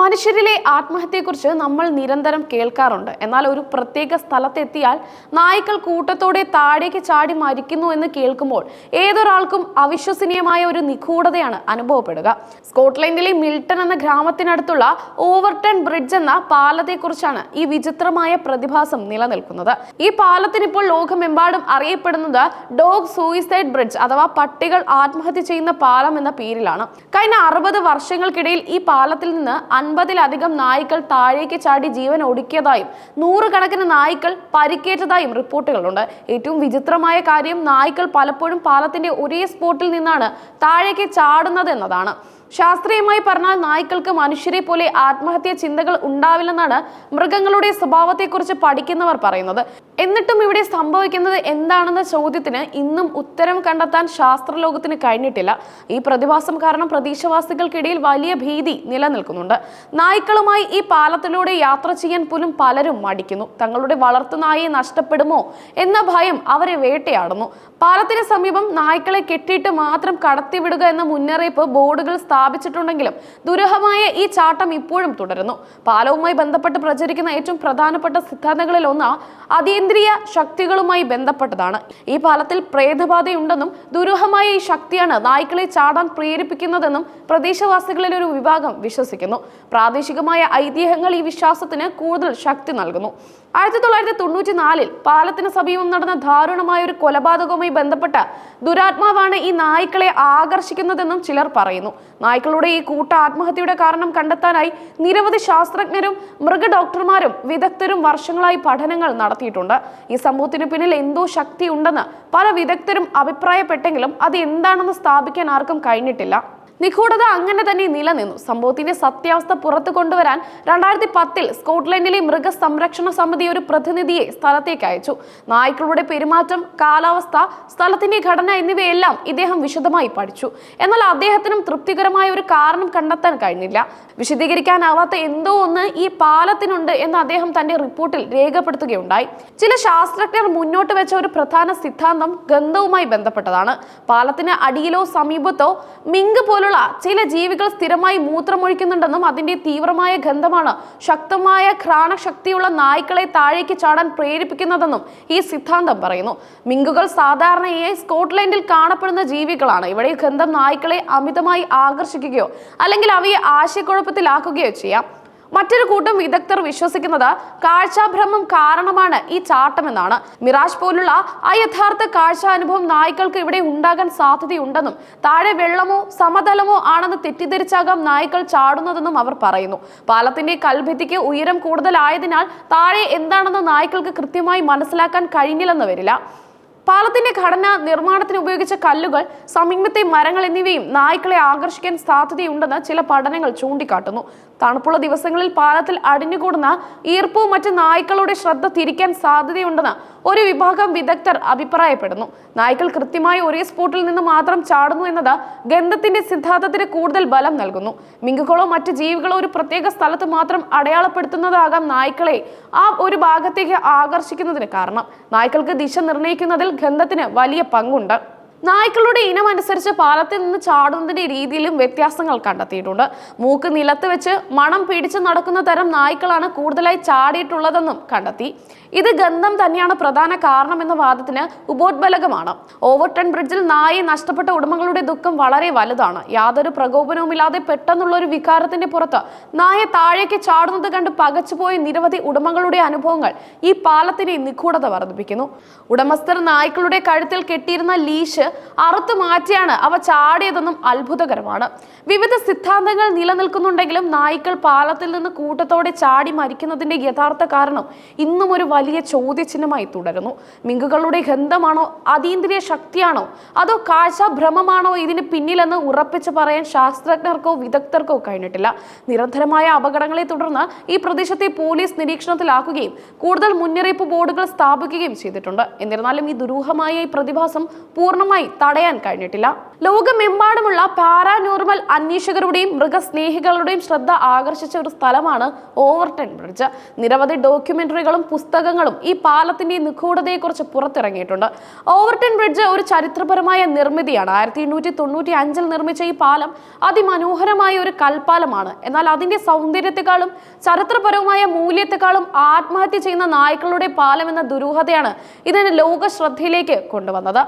മനുഷ്യരിലെ ആത്മഹത്യയെക്കുറിച്ച് നമ്മൾ നിരന്തരം കേൾക്കാറുണ്ട്. എന്നാൽ ഒരു പ്രത്യേക സ്ഥലത്തെത്തിയാൽ നായ്ക്കൾ കൂട്ടത്തോടെ താഴേക്ക് ചാടി മരിക്കുന്നു എന്ന് കേൾക്കുമ്പോൾ ഏതൊരാൾക്കും അവിശ്വസനീയമായ ഒരു നിഗൂഢതയാണ് അനുഭവപ്പെടുക. സ്കോട്ട്ലൻഡിലെ മിൽട്ടൺ എന്ന ഗ്രാമത്തിനടുത്തുള്ള ഓവർടൺ ബ്രിഡ്ജ് എന്ന പാലത്തെക്കുറിച്ചാണ് ഈ വിചിത്രമായ പ്രതിഭാസം നിലനിൽക്കുന്നത്. ഈ പാലത്തിനിപ്പോൾ ലോകമെമ്പാടും അറിയപ്പെടുന്നത് ഡോഗ് സൂയിസൈഡ് ബ്രിഡ്ജ് അഥവാ പട്ടികൾ ആത്മഹത്യ ചെയ്യുന്ന പാലം എന്ന പേരിലാണ്. കഴിഞ്ഞ അറുപത് വർഷങ്ങൾക്കിടയിൽ ഈ പാലത്തിൽ നിന്ന് അൻപതിലധികം നായ്ക്കൾ താഴേക്ക് ചാടി ജീവൻ ഒടുക്കിയതായും നൂറുകണക്കിന് നായ്ക്കൾ പരിക്കേറ്റതായും റിപ്പോർട്ടുകളുണ്ട്. ഏറ്റവും വിചിത്രമായ കാര്യം നായ്ക്കൾ പലപ്പോഴും പാലത്തിന്റെ ഒരേ സ്പോട്ടിൽ നിന്നാണ് താഴേക്ക് ചാടുന്നത് എന്നതാണ്. ശാസ്ത്രീയമായി പറഞ്ഞാൽ നായ്ക്കൾക്ക് മനുഷ്യരെ പോലെ ആത്മഹത്യ ചിന്തകൾ ഉണ്ടാവില്ലെന്നാണ് മൃഗങ്ങളുടെ സ്വഭാവത്തെക്കുറിച്ച് പഠിക്കുന്നവർ പറയുന്നത്. എന്നിട്ടും ഇവിടെ സംഭവിക്കുന്നത് എന്താണെന്ന ചോദ്യത്തിന് ഇന്നും ഉത്തരം കണ്ടെത്താൻ ശാസ്ത്രലോകത്തിന് കഴിഞ്ഞിട്ടില്ല. ഈ പ്രതിഭാസം കാരണം പ്രദേശവാസികൾക്കിടയിൽ വലിയ ഭീതി നിലനിൽക്കുന്നുണ്ട്. നായ്ക്കളുമായി ഈ പാലത്തിലൂടെ യാത്ര ചെയ്യാൻ പോലും പലരും മടിക്കുന്നു. തങ്ങളുടെ വളർത്തു നായയെ നഷ്ടപ്പെടുമോ എന്ന ഭയം അവരെ വേട്ടയാടുന്നു. പാലത്തിന് സമീപം നായ്ക്കളെ കെട്ടിയിട്ട് മാത്രം കടത്തിവിടുക എന്ന മുന്നറിയിപ്പ് ബോർഡുകൾ സ്ഥാപിച്ചിട്ടുണ്ടെങ്കിലും ദുരൂഹമായ ഈ ചാട്ടം ഇപ്പോഴും തുടരുന്നു. പാലവുമായി ബന്ധപ്പെട്ട് പ്രചരിക്കുന്ന ഏറ്റവും പ്രധാനപ്പെട്ട സിദ്ധാന്തങ്ങളിൽ ഒന്ന് അതീന്ദ്രിയ ശക്തികളുമായി ബന്ധപ്പെട്ടതാണ്. ഈ പാലത്തിൽ പ്രേതബാധയുണ്ടെന്നും ദുരൂഹമായ ഈ ശക്തിയാണ് നായ്ക്കളെ ചാടാൻ പ്രേരിപ്പിക്കുന്നതെന്നും പ്രദേശവാസികളിൽ ഒരു വിഭാഗം വിശ്വസിക്കുന്നു. പ്രാദേശികമായ ഐതിഹ്യങ്ങൾ ഈ വിശ്വാസത്തിന് കൂടുതൽ ശക്തി നൽകുന്നു. ആയിരത്തി തൊള്ളായിരത്തി തൊണ്ണൂറ്റി നാലിൽ പാലത്തിന് സമീപം നടന്ന ദാരുണമായ ഒരു കൊലപാതകവുമായി ബന്ധപ്പെട്ട ദുരാത്മാവാണ് ഈ നായ്ക്കളെ ആകർഷിക്കുന്നതെന്നും ചിലർ പറയുന്നു. നായ്ക്കളുടെ ഈ കൂട്ട ആത്മഹത്യയുടെ കാരണം കണ്ടെത്താനായി നിരവധി ശാസ്ത്രജ്ഞരും മൃഗ ഡോക്ടർമാരും വിദഗ്ധരും വർഷങ്ങളായി പഠനങ്ങൾ നടത്തിയിട്ടുണ്ട്. ഈ സംഭവത്തിന് പിന്നിൽ എന്തോ ശക്തി ഉണ്ടെന്ന് പല വിദഗ്ധരും അഭിപ്രായപ്പെട്ടെങ്കിലും അത് എന്താണെന്ന് സ്ഥാപിക്കാൻ ആർക്കും കഴിഞ്ഞിട്ടില്ല. നിഗൂഢത അങ്ങനെ തന്നെ നിലനിന്നു. സംഭവത്തിന്റെ സത്യാവസ്ഥ പുറത്തു കൊണ്ടുവരാൻ രണ്ടായിരത്തി പത്തിൽ സ്കോട്ട്ലൻഡിലെ മൃഗസംരക്ഷണ സമിതി ഒരു പ്രതിനിധിയെ സ്ഥലത്തേക്ക് അയച്ചു. നായ്ക്കളുടെ പെരുമാറ്റം കാലാവസ്ഥ സ്ഥലത്തിന്റെ ഘടന എന്നിവയെല്ലാം ഇദ്ദേഹം വിശദമായി പഠിച്ചു. എന്നാൽ അദ്ദേഹത്തിനും തൃപ്തികരമായ ഒരു കാരണം കണ്ടെത്താൻ കഴിഞ്ഞില്ല. വിശദീകരിക്കാനാവാത്ത എന്തോ ഒന്ന് ഈ പാലത്തിനുണ്ട് എന്ന് അദ്ദേഹം തന്റെ റിപ്പോർട്ടിൽ രേഖപ്പെടുത്തുകയുണ്ടായി. ചില ശാസ്ത്രജ്ഞർ മുന്നോട്ട് വെച്ച ഒരു പ്രധാന സിദ്ധാന്തം ഗന്ധവുമായി ബന്ധപ്പെട്ടതാണ്. പാലത്തിന് അടിയിലോ സമീപത്തോ മിങ്ക് പോലുള്ള ചില ജീവികൾ സ്ഥിരമായി മൂത്രമൊഴിക്കുന്നുണ്ടെന്നും അതിന്റെ തീവ്രമായ ഗന്ധമാണ് ശക്തമായ ഘ്രാണശക്തിയുള്ള നായ്ക്കളെ താഴേക്ക് ചാടാൻ പ്രേരിപ്പിക്കുന്നതെന്നും ഈ സിദ്ധാന്തം പറയുന്നു. മിങ്കുകൾ സാധാരണയായി സ്കോട്ട്ലൻഡിൽ കാണപ്പെടുന്ന ജീവികളാണ്. ഇവിടെ ഗന്ധം നായ്ക്കളെ അമിതമായി ആകർഷിക്കുകയോ അല്ലെങ്കിൽ അവയെ ആശയക്കുഴപ്പത്തിലാക്കുകയോ ചെയ്യാം. മറ്റൊരു കൂട്ടം വിദഗ്ധർ വിശ്വസിക്കുന്നത് കാഴ്ചാഭ്രമം കാരണമാണ് ഈ ചാട്ടമെന്നാണ്. മിറാജ് പോലുള്ള ആ യഥാർത്ഥ കാഴ്ചാനുഭവം നായ്ക്കൾക്ക് ഇവിടെ ഉണ്ടാകാൻ സാധ്യതയുണ്ടെന്നും താഴെ വെള്ളമോ സമതലമോ ആണെന്ന് തെറ്റിദ്ധരിച്ചാകാം നായ്ക്കൾ ചാടുന്നതെന്നും അവർ പറയുന്നു. പാലത്തിന്റെ കൽഭിത്തിക്ക് ഉയരം കൂടുതലായതിനാൽ താഴെ എന്താണെന്ന് നായ്ക്കൾക്ക് കൃത്യമായി മനസ്സിലാക്കാൻ കഴിഞ്ഞില്ലെന്ന് വരില്ല. പാലത്തിന്റെ ഘടന നിർമ്മാണത്തിന് ഉപയോഗിച്ച കല്ലുകൾ സമീപത്തെ മരങ്ങൾ എന്നിവയും നായ്ക്കളെ ആകർഷിക്കാൻ സാധ്യതയുണ്ടെന്ന് ചില പഠനങ്ങൾ ചൂണ്ടിക്കാട്ടുന്നു. തണുപ്പുള്ള ദിവസങ്ങളിൽ പാലത്തിൽ അടിഞ്ഞുകൂടുന്ന ഈർപ്പവും മറ്റ് നായ്ക്കളുടെ ശ്രദ്ധ തിരിക്കാൻ സാധ്യതയുണ്ടെന്ന് ഒരു വിഭാഗം വിദഗ്ധർ അഭിപ്രായപ്പെടുന്നു. നായ്ക്കൾ കൃത്യമായി ഒരേ സ്പോട്ടിൽ നിന്ന് മാത്രം ചാടുന്നു എന്നത് ഗന്ധത്തിന്റെ സിദ്ധാന്തത്തിന് കൂടുതൽ ബലം നൽകുന്നു. മിങ്കുകളോ മറ്റ് ജീവികളോ ഒരു പ്രത്യേക സ്ഥലത്ത് മാത്രം അടയാളപ്പെടുത്തുന്നതാകാം നായ്ക്കളെ ആ ഒരു ഭാഗത്തേക്ക് ആകർഷിക്കുന്നതിന് കാരണം. നായ്ക്കൾക്ക് ദിശ നിർണയിക്കുന്നതിൽ ഗന്ധത്തിന് വലിയ പങ്കുണ്ട്. നായ്ക്കളുടെ ഇനം അനുസരിച്ച് പാലത്തിൽ നിന്ന് ചാടുന്നതിന്റെ രീതിയിലും വ്യത്യാസങ്ങൾ കണ്ടെത്തിയിട്ടുണ്ട്. മൂക്ക് നിലത്ത് വെച്ച് മണം പിടിച്ച് നടക്കുന്ന തരം നായ്ക്കളാണ് കൂടുതലായി ചാടിയിട്ടുള്ളതെന്നും കണ്ടെത്തി. ഇത് ഗന്ധം തന്നെയാണ് പ്രധാന കാരണം എന്ന വാദത്തിന് ഉപോത്ബലകമാണ് ഓവർടൺ ബ്രിഡ്ജിൽ നായെ നഷ്ടപ്പെട്ട ഉടമകളുടെ ദുഃഖം വളരെ വലുതാണ്. യാതൊരു പ്രകോപനവുമില്ലാതെ പെട്ടെന്നുള്ള ഒരു വികാരത്തിന്റെ പുറത്ത് നായെ താഴേക്ക് ചാടുന്നത് കണ്ട് പകച്ചുപോയ നിരവധി ഉടമകളുടെ അനുഭവങ്ങൾ ഈ പാലത്തിനെ നിഗൂഢത വർദ്ധിപ്പിക്കുന്നു. ഉടമസ്ഥർ നായ്ക്കളുടെ കഴുത്തിൽ കെട്ടിയിരുന്ന ലീഷ് അറുത്തു മാറ്റിയാണ് അവ ചാടിയതെന്നും അത്ഭുതകരമാണ്. വിവിധ സിദ്ധാന്തങ്ങൾ നിലനിൽക്കുന്നുണ്ടെങ്കിലും നായ്ക്കൾ പാലത്തിൽ നിന്ന് കൂട്ടത്തോടെ ചാടി മരിക്കുന്നതിന്റെ യഥാർത്ഥ കാരണം ഇന്നും ഒരു ചോദ്യചിഹ്നമായി തുടരുന്നു. മിങ്കുകളുടെ ഗന്ധമാണോ അതീന്ദ്രിയ ശക്തിയാണോ അതോ കാഴ്ചഭ്രമമാണോ ഇതിന് പിന്നിലെന്ന് ഉറപ്പിച്ച് പറയാൻ ശാസ്ത്രജ്ഞർക്കോ വിദഗ്ധർക്കോ കഴിഞ്ഞിട്ടില്ല. നിരന്തരമായ അപകടങ്ങളെ തുടർന്ന് ഈ പ്രദേശത്തെ പോലീസ് നിരീക്ഷണത്തിലാക്കുകയും കൂടുതൽ മുന്നറിയിപ്പ് ബോർഡുകൾ സ്ഥാപിക്കുകയും ചെയ്തിട്ടുണ്ട്. എന്നിരുന്നാലും ഈ ദുരൂഹമായ ഈ പ്രതിഭാസം പൂർണമായി തടയാൻ കഴിഞ്ഞിട്ടില്ല. ലോകമെമ്പാടുമുള്ള പാരാനോർമൽ അന്വേഷകരുടെയും മൃഗസ്നേഹികളുടെയും ശ്രദ്ധ ആകർഷിച്ച ഒരു സ്ഥലമാണ് ഓവർടൺ ബ്രിഡ്ജ്. നിരവധി ഡോക്യുമെന്ററികളും പുസ്തകങ്ങളും ഈ പാലത്തിന്റെ നിഗൂഢതയെക്കുറിച്ച് പുറത്തിറങ്ങിയിട്ടുണ്ട്. ഓവർടൺ ബ്രിഡ്ജ് ഒരു ചരിത്രപരമായ നിർമ്മിതിയാണ്. ആയിരത്തി എണ്ണൂറ്റി തൊണ്ണൂറ്റി അഞ്ചിൽ നിർമ്മിച്ച ഈ പാലം അതിമനോഹരമായ ഒരു കൽപ്പാലമാണ്. എന്നാൽ അതിന്റെ സൗന്ദര്യത്തെക്കാളും ചരിത്രപരവുമായ മൂല്യത്തെക്കാളും ആത്മഹത്യ ചെയ്യുന്ന നായ്ക്കളുടെ പാലം എന്ന ദുരൂഹതയാണ് ഇതിനെ ലോക ശ്രദ്ധയിലേക്ക് കൊണ്ടുവന്നത്.